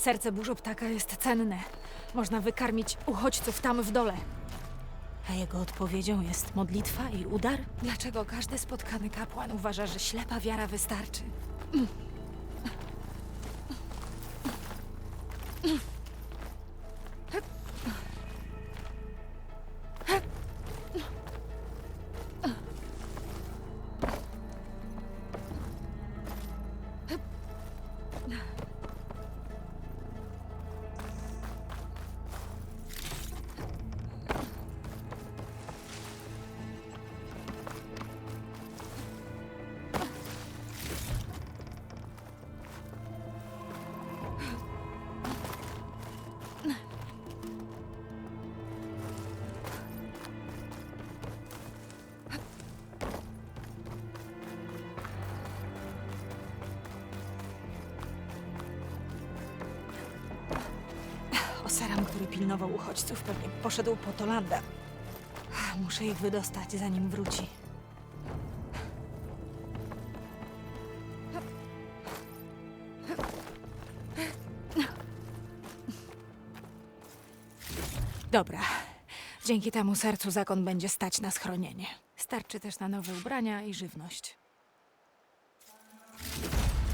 Serce burzoptaka jest cenne. Można wykarmić uchodźców tam w dole. A jego odpowiedzią jest modlitwa i udar? Dlaczego każdy spotkany kapłan uważa, że ślepa wiara wystarczy? Oseram, który pilnował uchodźców, pewnie poszedł po Tolanda. Muszę ich wydostać, zanim wróci. Dobra. Dzięki temu sercu zakon będzie stać na schronienie. Starczy też na nowe ubrania i żywność.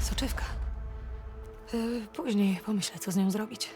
Soczewka. Y, Później pomyślę, co z nią zrobić.